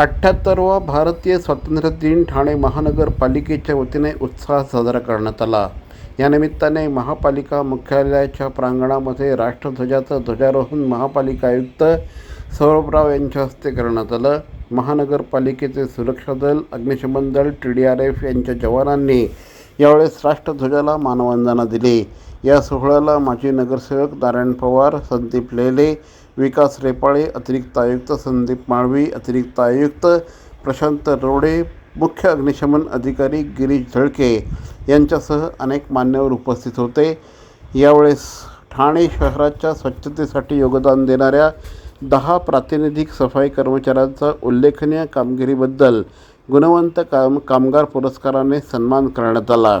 अठ्ठ्याहत्तरवा भारतीय स्वातंत्र्य दिन ठाणे महानगरपालिकेच्या वतीने उत्साहात साजरा करण्यात आला. या निमित्ताने महापालिका मुख्यालयाच्या प्रांगणामध्ये राष्ट्रध्वजाचं ध्वजारोहण महापालिका आयुक्त सौरभराव यांच्या हस्ते करण्यात आलं. महानगरपालिकेचे सुरक्षा दल अग्निशमन दल टी डी आर एफ यांच्या जवानांनी यावेळेस राष्ट्रध्वजाला मानवंदना दिली. या सोहळ्याला माजी नगरसेवक नारायण पवार संदीप लेले विकास रेपाळे अतिरिक्त आयुक्त संदीप माळवी अतिरिक्त आयुक्त प्रशांत रोडे मुख्य अग्निशमन अधिकारी गिरीश झळके यांच्यासह अनेक मान्यवर उपस्थित होते. यावेळेस ठाणे शहराच्या स्वच्छतेसाठी योगदान देणाऱ्या दहा प्रातिनिधिक सफाई कर्मचाऱ्यांचा उल्लेखनीय कामगिरीबद्दल गुणवंत काम कामगार पुरस्काराने सन्मान करण्यात आला.